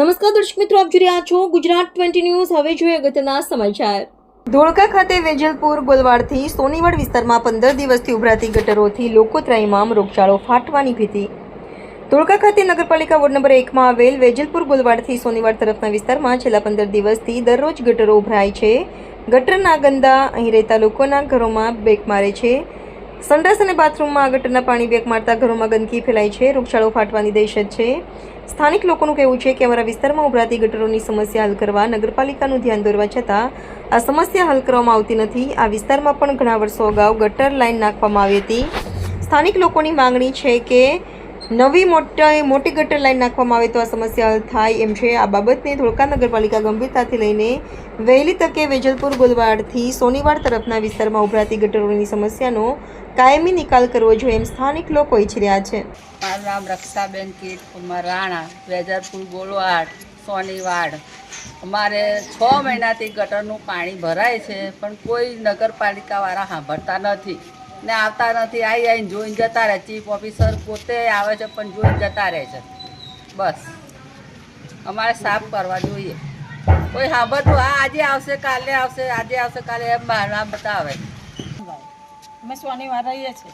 નમસ્કાર દર્શક મિત્રો, આપ જોઈ રહ્યા છો ગુજરાત ટ્વેન્ટી ન્યૂઝ. હવે જોઈએ અગત્યના સમાચાર. ધોળકા ખાતે વેજલપુર ગોલવાડથી સોનીવાડ વિસ્તારમાં પંદર દિવસથી ઉભરાતી ગટરોથી લોકો ત્રાહીમામ રોગચાળો ફાટવાની ભીતિ. ધોળકા ખાતે નગરપાલિકા વોર્ડ નંબર એકમાં આવેલ વેજલપુર ગોલવાડથી સોનીવાડ તરફના વિસ્તારમાં છેલ્લા પંદર દિવસથી દરરોજ ગટરો ઉભરાય છે. ગટરના ગંદા અહીં રહેતા લોકોના ઘરોમાં બેક મારે છે. સંડાસ અને બાથરૂમમાં ગટરના પાણી બેક મારતા ઘરોમાં ગંદકી ફેલાય છે. રોગચાળો ફાટવાની દહેશત છે. સ્થાનિક લોકોનું કહેવું છે કે અમારા વિસ્તારમાં ઉભરાતી ગટરોની સમસ્યા હલ કરવા નગરપાલિકાનું ધ્યાન દોરવા છતાં આ સમસ્યા હલ કરવામાં આવતી નથી. આ વિસ્તારમાં પણ ઘણા વર્ષો અગાઉ ગટર લાઇન નાખવામાં આવી હતી. સ્થાનિક લોકોની માંગણી છે કે નવી મોટા મોટી ગટર લાઇન નાખવામાં આવે તો આ સમસ્યા થાય એમ છે. આ બાબતને ધોળકા નગરપાલિકા ગંભીરતાથી લઈને વહેલી તકે વેજલપુર ગોલવાડથી સોનીવાડ તરફના વિસ્તારમાં ઉભરાતી ગટરોની સમસ્યાનો કાયમી નિકાલ કરવો જોઈએ એમ સ્થાનિક લોકો ઈચ્છી રહ્યા છે. મારું નામ રક્ષાબેન કુમાર રાણા, વેજલપુર ગોલવાડ સોનીવાડ. અમારે છ મહિનાથી ગટરનું પાણી ભરાય છે, પણ કોઈ નગરપાલિકાવાળા સાંભળતા નથી. ને આવતા નથી આવી આવીને જોઈને જતા રહે. ચીફ ઓફિસર પોતે આવે છે પણ જોઈને જતા રહે છે. બસ. અમારે સાફ કરવા જોઈએ. કોઈ સાંભળતું આ આજે આવશે, કાલે આવશે, આજે આવશે, કાલે એમ બહારના બતાવે. અમે શનિવાર રહીએ છીએ.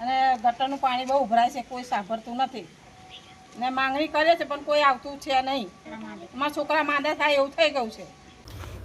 અને ગટરનું પાણી બહુ ઉભરાય છે, કોઈ સાંભળતું નથી. ને માંગણી કરે છે પણ કોઈ આવતું છે નહીં. અમારા છોકરા માંદા થાય એવું થઈ ગયું છે.